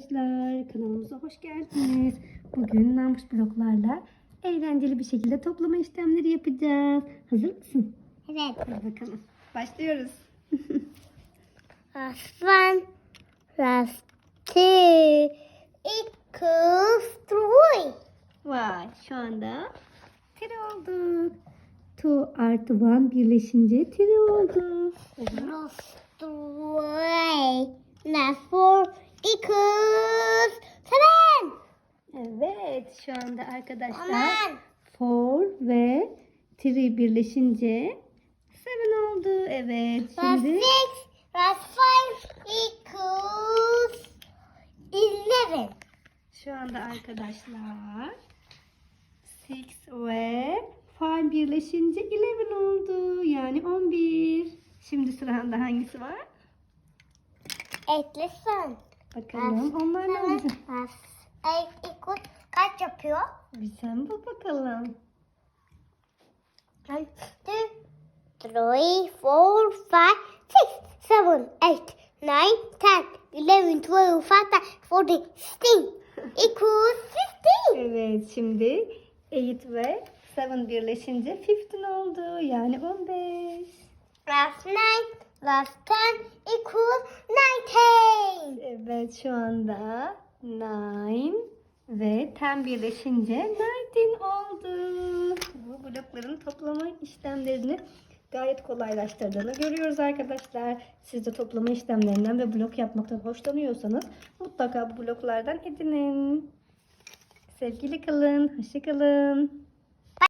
arkadaşlar. Kanalımıza hoş geldiniz. Bugün namus bloklarla eğlenceli bir şekilde toplama işlemleri yapacağız. Hazır mısın? Evet. Hadi bakalım. Başlıyoruz. Aslan, rastı, ikıstruy. Vay şu anda tiri olduk. Tu artı one birleşince tiri oldu. Rostruy. Nafor, ikız, seven. Evet şu anda arkadaşlar four ve three birleşince seven oldu. Evet şimdi six, rast five, ikız, eleven. Şu anda arkadaşlar 6 ve 5 birleşince 11 oldu. Yani 11. Şimdi sıranda hangisi var? Eight, listen. Bakalım onlar ne olacak? eight, kaç yapıyor? Bir sen bul bakalım. One, two, three, four, five, six, seven, eight, nine, ten, eleven, twelve, thirteen, fourteen, fifteen. Equals fifteen. Evet şimdi 8 ve 7 birleşince 15 oldu. Yani 15. Last nine, last ten, equals nineteen. Evet şu anda 9 ve 10 birleşince 19 oldu. Bu blokların toplama işlemlerini gayet kolaylaştırdığını görüyoruz arkadaşlar. Siz de toplama işlemlerinden ve blok yapmaktan hoşlanıyorsanız mutlaka bu bloklardan edinin. Sevgili kalın, hoşça kalın.